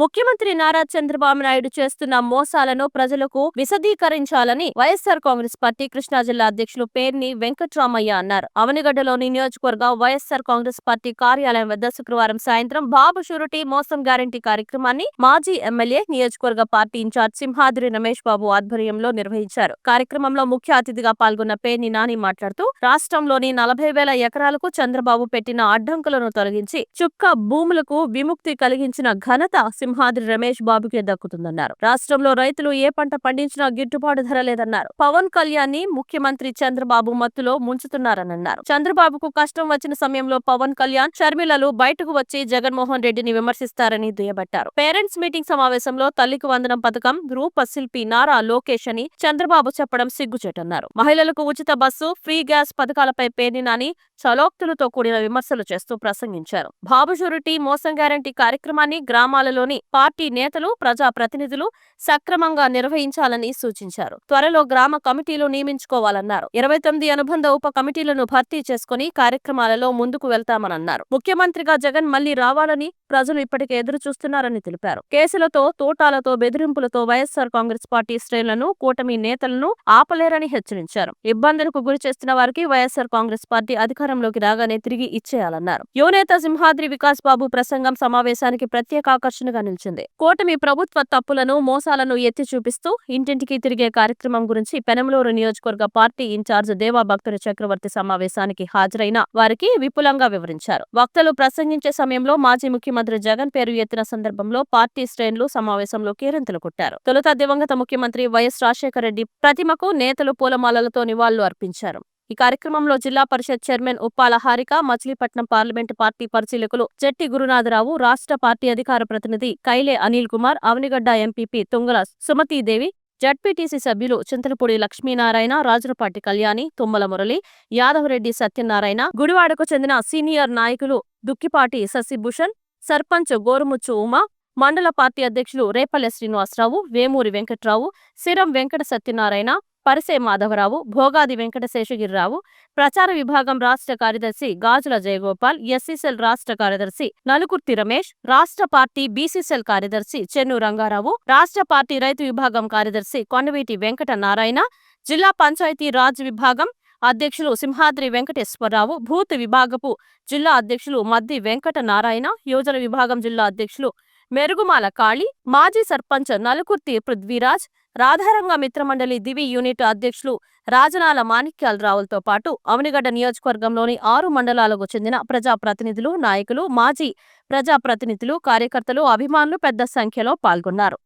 ముఖ్యమంత్రి నారా చంద్రబాబు నాయుడు చేస్తున్న మోసాలను ప్రజలకు విశదీకరించాలని వైఎస్సార్ కాంగ్రెస్ పార్టీ కృష్ణా జిల్లా అధ్యక్షులు పేర్ని వెంకట్రామయ్య అన్నారు. అవనిగడ్డలోని నియోజకవర్గ వైఎస్సార్ కాంగ్రెస్ పార్టీ కార్యాలయం వద్ద శుక్రవారం సాయంత్రం బాబు షూరిటీ మోసం గ్యారంటీ కార్యక్రమాన్ని మాజీ ఎమ్మెల్యే నియోజకవర్గ పార్టీ ఇన్ఛార్జ్ సింహాద్రి రమేష్ బాబు ఆధ్వర్యంలో నిర్వహించారు. కార్యక్రమంలో ముఖ్య అతిథిగా పాల్గొన్న పేర్ని నాని మాట్లాడుతూ రాష్ట్రంలోని నలభై వేల ఎకరాలకు చంద్రబాబు పెట్టిన అడ్డంకులను తొలగించి చుక్క భూములకు విముక్తి కలిగించిన ఘనత సింహాద్రి రమేష్ బాబుకే దక్కుతుందన్నారు. రాష్ట్రంలో రైతులు ఏ పంట పండించినా గిట్టుబాటు ధర లేదన్నారు. పవన్ కళ్యాణ్ని ముఖ్యమంత్రి చంద్రబాబు మత్తులో ముంచుతున్నారని అన్నారు చంద్రబాబుకు కష్టం వచ్చిన సమయంలో పవన్ కళ్యాణ్ షర్మిలలు బయటకు వచ్చి జగన్మోహన్ రెడ్డిని విమర్శిస్తారని దుయ్యబట్టారు. పేరెంట్స్ మీటింగ్ సమావేశంలో తల్లికి వందనం పథకం రూపశిల్పి నారా లోకేష్ అని చంద్రబాబు చెప్పడం సిగ్గుచేటన్నారు మహిళలకు ఉచిత బస్సు ఫ్రీ గ్యాస్ పథకాలపై పేర్నినాని చలోక్తులతో కూడిన విమర్శలు చేస్తూ ప్రసంగించారు. బాబు షూరిటీ మోసం గ్యారంటీ కార్యక్రమాన్ని గ్రామాలలోని పార్టీ నేతలు ప్రజా ప్రతినిధులు సక్రమంగా నిర్వహించాలని సూచించారు. త్వరలో గ్రామ కమిటీలు నియమించుకోవాలన్నారు. ఇరవై తొమ్మిది అనుబంధ ఉప కమిటీలను భర్తీ చేసుకుని కార్యక్రమాలలో ముందుకు వెళ్తామన్నారు ముఖ్యమంత్రిగా జగన్ మళ్ళీ రావాలని ప్రజలు ఇప్పటికే ఎదురు చూస్తున్నారని తెలిపారు. కేసులతో తోటాలతో బెదిరింపులతో వైఎస్సార్ కాంగ్రెస్ పార్టీ శ్రేణులను కూటమి నేతలను ఆపలేరని హెచ్చరించారు. ఇబ్బందులకు గురి చేస్తున్న వారికి వైఎస్సార్ కాంగ్రెస్ పార్టీ అధికారంలోకి రాగానే తిరిగి ఇచ్చేయాలన్నారు. యువనేత సింహాద్రి వికాస్ బాబు ప్రసంగం సమావేశానికి ప్రత్యేక ఆకర్షణగా నిలిచింది కూటమి ప్రభుత్వ తప్పులను మోసాలను ఎత్తి చూపిస్తూ ఇంటింటికి తిరిగే కార్యక్రమం గురించి పెనమలూరు నియోజకవర్గ పార్టీ ఇన్ఛార్జ్ దేవా భక్తుల చక్రవర్తి సమావేశానికి హాజరైన వారికి విపులంగా వివరించారు. వక్తలు ప్రసంగించే సమయంలో మాజీ ముఖ్యమంత్రి జగన్ పేరు ఎత్తిన సందర్భంలో పార్టీ శ్రేణులు సమావేశంలో కేరింతలు కొట్టారు. తొలుత దివంగత ముఖ్యమంత్రి వైఎస్ రాజశేఖర రెడ్డి ప్రతిమకు నేతలు పూలమాలలతో నివాళులు అర్పించారు. ఈ కార్యక్రమంలో Zilla Parishad chairman Uppala Harika Machilipatnam parliament party పరిశీలకులు జట్టి గురునాథరావు రాష్ట్ర పార్టీ అధికార ప్రతినిధి కైలే అనిల్ కుమార్ అవనిగడ్డ ఎంపీపీ తుంగల సుమతీదేవి జడ్పీటీసీ సభ్యులు చింతలపూడి లక్ష్మీనారాయణ రాజులపాటి కళ్యాణి తుమ్మల మురళి యాదవరెడ్డి సత్యనారాయణ గుడివాడకు చెందిన సీనియర్ నాయకులు దుక్కిపాటి శశిభూషణ్ సర్పంచ్ గోరుముచ్చు ఉమా మండల పార్టీ అధ్యక్షులు రేపల్లె శ్రీనివాసరావు వేమూరి వెంకట్రావు సిరం వెంకట సత్యనారాయణ పరిసే మాధవరావు భోగాది వెంకటశేషగిరిరావు ప్రచార విభాగం రాష్ట్ర కార్యదర్శి గాజుల జయగోపాల్ ఎస్సీసెల్ రాష్ట్ర కార్యదర్శి నలుకుర్తి రమేష్ రాష్ట్ర పార్టీ బీసీసెల్ కార్యదర్శి చెన్ను రంగారావు రాష్ట్ర పార్టీ రైతు విభాగం కార్యదర్శి కొండవీటి వెంకట నారాయణ జిల్లా పంచాయతీ రాజ్ విభాగం అధ్యక్షులు సింహాద్రి వెంకటేశ్వరరావు భూత్ విభాగపు జిల్లా అధ్యక్షులు మద్ది వెంకట నారాయణ యోజన విభాగం జిల్లా అధ్యక్షులు మెరుగుమాల కాళి మాజీ సర్పంచ్ నలుకుర్తి పృథ్వీరాజ్ రాధారంగ మిత్రమండలి దివి యూనిట్ అధ్యక్షులు రాజనాల మాణిక్యాలరావులతో పాటు అవనిగడ్డ నియోజకవర్గంలోని ఆరు మండలాలకు చెందిన ప్రజాప్రతినిధులు నాయకులు మాజీ ప్రజాప్రతినిధులు కార్యకర్తలు అభిమానులు పెద్ద సంఖ్యలో పాల్గొన్నారు.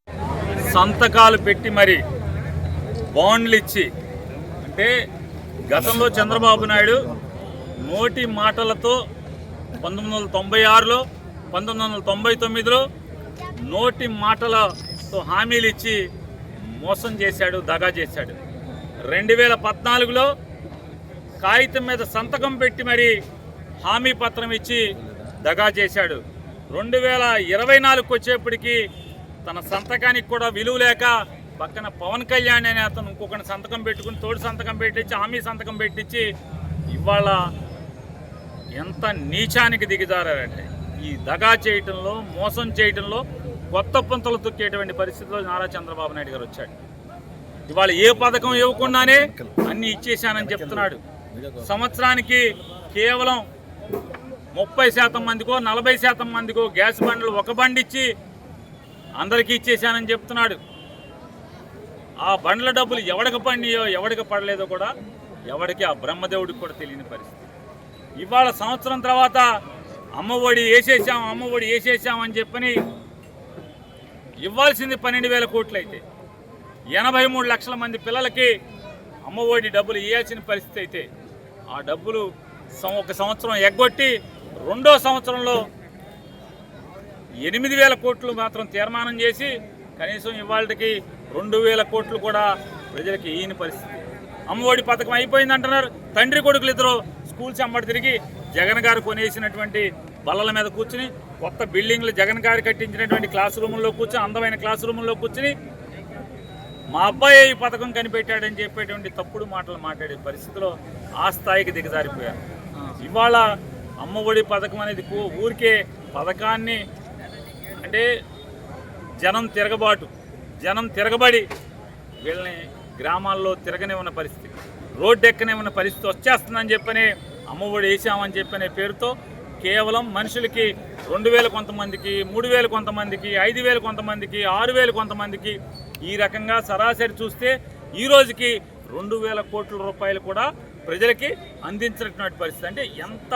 సంతకాలు పెట్టి మరి బాండ్లు ఇచ్చి అంటే గతంలో చంద్రబాబు నాయుడు నోటి మాటలతో పంతొమ్మిది వందల తొంభై ఆరులో పంతొమ్మిది వందల తొంభై తొమ్మిదిలో నోటి మాటలతో హామీలు ఇచ్చి మోసం చేశాడు దగా చేశాడు. రెండు వేల పద్నాలుగులో కాగితం మీద సంతకం పెట్టి మరి హామీ పత్రం ఇచ్చి దగా చేశాడు. రెండు వేల ఇరవై నాలుగుకి వచ్చేప్పటికి తన సంతకానికి కూడా విలువ లేక పక్కన పవన్ కళ్యాణ్ అనే అతను ఇంకొకటి సంతకం పెట్టుకుని తోడు సంతకం పెట్టించి హామీ సంతకం పెట్టించి ఇవాళ ఎంత నీచానికి దిగజారంటే ఈ దగా చేయటంలో మోసం చేయటంలో కొత్త పుంతలు తొక్కేటువంటి పరిస్థితిలో నారా చంద్రబాబు నాయుడు గారు వచ్చాడు. ఇవాళ ఏ పథకం ఇవ్వకుండానే అన్ని ఇచ్చేశానని చెప్తున్నాడు. సంవత్సరానికి కేవలం ముప్పై శాతం మందికో నలభై శాతం మందికో గ్యాస్ బండ్లు ఒక బండి ఇచ్చి అందరికీ ఇచ్చేశానని చెప్తున్నాడు. ఆ బండ్ల డబ్బులు ఎవడికి పడినాయో ఎవడికి పడలేదో కూడా ఎవడికి ఆ బ్రహ్మదేవుడికి కూడా తెలియని పరిస్థితి. ఇవాళ సంవత్సరం తర్వాత అమ్మఒడి వేసేసాం అమ్మఒడి వేసేసాం అని చెప్పని ఇవ్వాల్సింది పన్నెండు వేల కోట్లు అయితే ఎనభై మూడు లక్షల మంది పిల్లలకి అమ్మఒడి డబ్బులు ఇవ్వాల్సిన పరిస్థితి అయితే ఆ డబ్బులు సం- ఒక సంవత్సరం ఎగ్గొట్టి రెండో సంవత్సరంలో ఎనిమిది వేల కోట్లు మాత్రం తీర్మానం చేసి కనీసం ఇవాళకి రెండు వేల కోట్లు కూడా ప్రజలకి ఈయన పరిస్థితి. అమ్మఒడి పథకం అయిపోయింది అంటున్నారు తండ్రి కొడుకులు ఇద్దరు స్కూల్స్ అమ్మడి తిరిగి జగన్ గారు కొనేసినటువంటి బల్లల మీద కూర్చుని కొత్త బిల్డింగ్లు జగన్ గారు కట్టించినటువంటి క్లాస్ రూముల్లో కూర్చుని అందమైన క్లాస్ రూముల్లో కూర్చుని మా అబ్బాయి ఈ పథకం కనిపెట్టాడని చెప్పేటువంటి తప్పుడు మాటలు మాట్లాడే పరిస్థితిలో ఆ స్థాయికి దిగజారిపోయారు. ఇవాళ అమ్మఒడి పథకం అనేది ఊరికే పథకాన్ని అంటే జనం తిరగబాటు జనం తిరగబడి వీళ్ళని గ్రామాల్లో తిరగనివ్వని పరిస్థితి. రోడ్డు ఎక్కనివ్వని పరిస్థితి వచ్చేస్తుందని చెప్పని అమ్మఒడి వేసామని చెప్పనే పేరుతో కేవలం మనుషులకి రెండు వేలు కొంతమందికి మూడు వేలు కొంతమందికి ఐదు వేలు కొంతమందికి ఆరు వేలు కొంతమందికి ఈ రకంగా సరాసరి చూస్తే ఈ రోజుకి రెండు వేల కోట్ల రూపాయలు కూడా ప్రజలకి అందించినటువంటి పరిస్థితి. అంటే ఎంత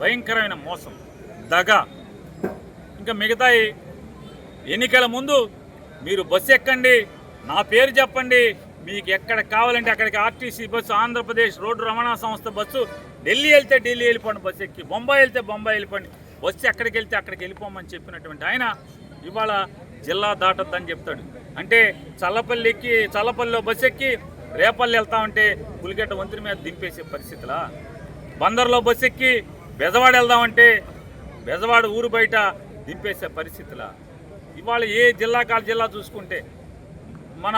భయంకరమైన మోసం. దగ. ఇంకా మిగతాయి ఎన్నికల ముందు మీరు బస్సు ఎక్కండి నా పేరు చెప్పండి మీకు ఎక్కడ కావాలంటే అక్కడికి ఆర్టీసీ బస్సు ఆంధ్రప్రదేశ్ రోడ్డు రవాణా సంస్థ బస్సు ఢిల్లీ వెళ్తే ఢిల్లీ వెళ్ళిపోండి బస్సు ఎక్కి బొంబాయి వెళ్తే బొంబాయి వెళ్ళిపోండి బస్సు ఎక్కడికి వెళ్తే అక్కడికి వెళ్ళిపోమని చెప్పినటువంటి ఆయన ఇవాళ జిల్లా దాటొద్దని చెప్తాడు. అంటే చల్లపల్లి ఎక్కి చల్లపల్లిలో బస్సు ఎక్కి రేపల్లి వెళ్తా ఉంటే పులిగడ్డ వంతుని మీద దింపేసే పరిస్థితులా? బందర్లో బస్సు ఎక్కి బెజవాడ వెళ్దామంటే బెజవాడ ఊరు బయట దింపేసే పరిస్థితులా? ఇవాళ ఏ జిల్లా కాల జిల్లా చూసుకుంటే మన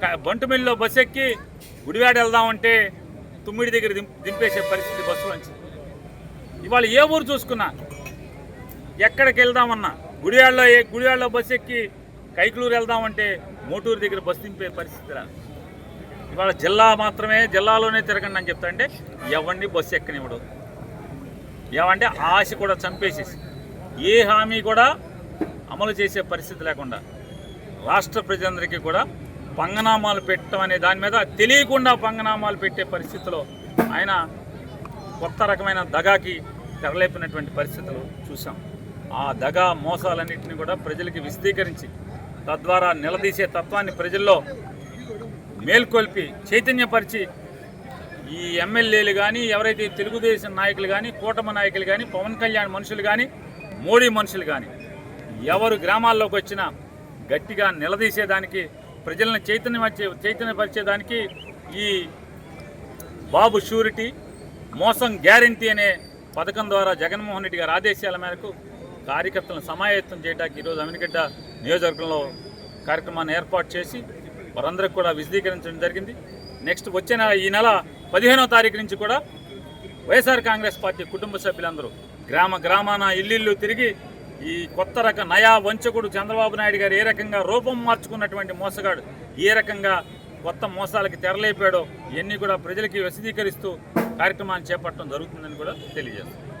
బంటుమిల్లిలో బస్సు ఎక్కి గుడివాడ వెళ్దామంటే తుమ్మిడి దగ్గర దిం దింపేసే పరిస్థితి బస్సులోంచి ఇవాళ ఏ ఊరు చూసుకున్నా ఎక్కడికి వెళ్దామన్నా గుడివాడలో ఏ గుడివాడలో బస్సు ఎక్కి కైకులూరు వెళ్దామంటే మోటూరు దగ్గర బస్సు దింపే పరిస్థితిలా ఇవాళ జిల్లా మాత్రమే జిల్లాలోనే తిరగండి అని చెప్తా అంటే ఎవరిని బస్సు ఎక్కనివ్వడు. ఏమంటే ఆశ కూడా చంపేసేసి ఏ హామీ కూడా అమలు చేసే పరిస్థితి లేకుండా రాష్ట్ర ప్రజలందరికీ కూడా పంగనామాలు పెట్టడం అనే దాని మీద తెలియకుండా పంగనామాలు పెట్టే పరిస్థితిలో ఆయన కొత్త రకమైన దగాకి తెరలేపినటువంటి పరిస్థితులు చూసాం ఆ దగా మోసాలన్నింటినీ కూడా ప్రజలకి విశదీకరించి తద్వారా నిలదీసే తత్వాన్ని ప్రజల్లో మేల్కొల్పి చైతన్యపరిచి ఈ ఎమ్మెల్యేలు కానీ ఎవరైతే తెలుగుదేశం నాయకులు కానీ కూటమి నాయకులు కానీ పవన్ కళ్యాణ్ మనుషులు కానీ మోడీ మనుషులు కానీ ఎవరు గ్రామాల్లోకి వచ్చినా గట్టిగా నిలదీసేదానికి ప్రజలను చైతన్య చైతన్యపరిచేదానికి ఈ బాబు షూరిటీ మోసం గ్యారంటీ అనే పథకం ద్వారా జగన్మోహన్ రెడ్డి గారి ఆదేశాల మేరకు కార్యకర్తలను సమాయత్తం చేయడానికి ఈరోజు అమినిగడ్డ నియోజకవర్గంలో కార్యక్రమాన్ని ఏర్పాటు చేసి వారందరికి కూడా విశదీకరించడం జరిగింది. నెక్స్ట్ వచ్చే నెల ఈ నెల పదిహేనో తారీఖు నుంచి కూడా వైఎస్ఆర్ కాంగ్రెస్ పార్టీ కుటుంబ సభ్యులందరూ గ్రామ గ్రామాన ఇల్లు తిరిగి ఈ కొత్త రక నయా వంచకుడు చంద్రబాబు నాయుడు గారు ఏ రకంగా రూపం మార్చుకున్నటువంటి మోసగాడు ఏ రకంగా కొత్త మోసాలకి తెరలేపాడో ఇవన్నీ కూడా ప్రజలకి విశదీకరిస్తూ కార్యక్రమాన్ని చేపట్టడం జరుగుతుందని కూడా తెలియజేస్తుంది